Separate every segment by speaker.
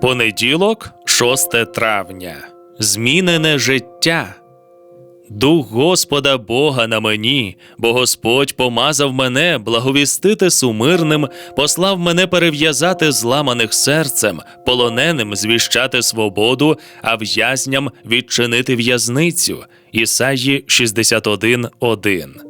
Speaker 1: Понеділок, 6 травня. Змінене життя. Дух Господа Бога на мені, бо Господь помазав мене благовістити сумирним, послав мене перев'язати зламаних серцем, полоненим звіщати свободу, а в'язням відчинити в'язницю. Ісаї 61.1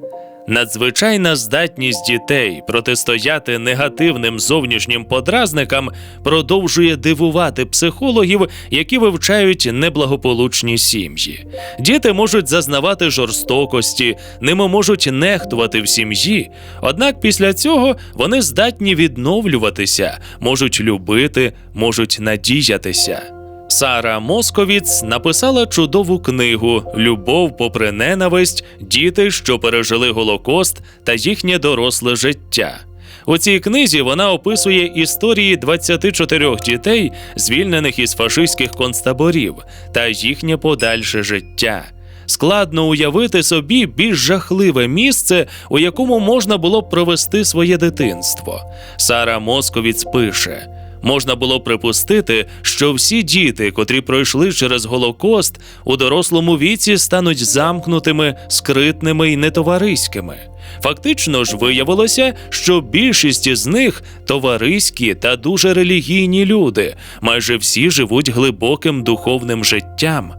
Speaker 1: Надзвичайна здатність дітей протистояти негативним зовнішнім подразникам продовжує дивувати психологів, які вивчають неблагополучні сім'ї. Діти можуть зазнавати жорстокості, ними можуть нехтувати в сім'ї. Однак після цього вони здатні відновлюватися, можуть любити, можуть надіятися. Сара Московіц написала чудову книгу Любов попри ненависть, діти, що пережили Голокост та їхнє доросле життя. У цій книзі вона описує історії 24 дітей, звільнених із фашистських концтаборів, та їхнє подальше життя. Складно уявити собі більш жахливе місце, у якому можна було б провести своє дитинство. Сара Московіц пише. Можна було припустити, що всі діти, котрі пройшли через Голокост, у дорослому віці стануть замкнутими, скритними і нетовариськими. Фактично ж виявилося, що більшість із них товариські та дуже релігійні люди, майже всі живуть глибоким духовним життям.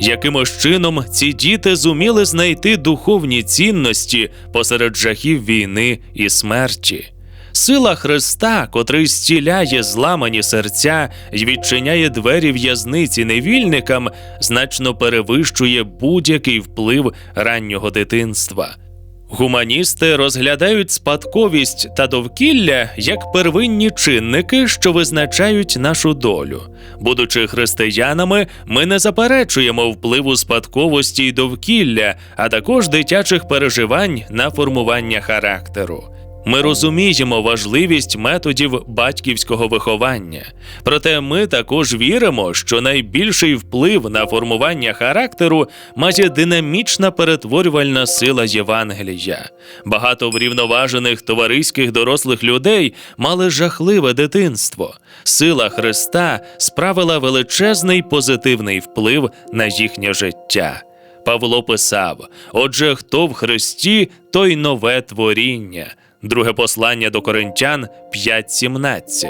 Speaker 1: Якимось чином ці діти зуміли знайти духовні цінності посеред жахів війни і смерті. Сила Христа, котрий зціляє зламані серця і відчиняє двері в'язниці невільникам, значно перевищує будь-який вплив раннього дитинства. Гуманісти розглядають спадковість та довкілля як первинні чинники, що визначають нашу долю. Будучи християнами, ми не заперечуємо впливу спадковості й довкілля, а також дитячих переживань на формування характеру. Ми розуміємо важливість методів батьківського виховання, проте ми також віримо, що найбільший вплив на формування характеру має динамічна перетворювальна сила Євангелія. Багато врівноважених товариських дорослих людей мали жахливе дитинство. Сила Христа справила величезний позитивний вплив на їхнє життя. Павло писав: Отже, хто в Христі, той нове творіння. Друге послання до Коринтян 5.17.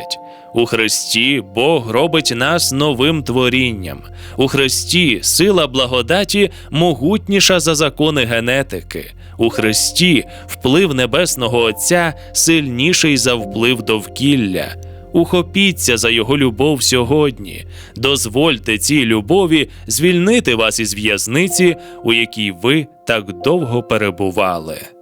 Speaker 1: У Христі Бог робить нас новим творінням. У Христі сила благодаті могутніша за закони генетики. У Христі вплив Небесного Отця сильніший за вплив довкілля. Ухопіться за його любов сьогодні. Дозвольте цій любові звільнити вас із в'язниці, у якій ви так довго перебували.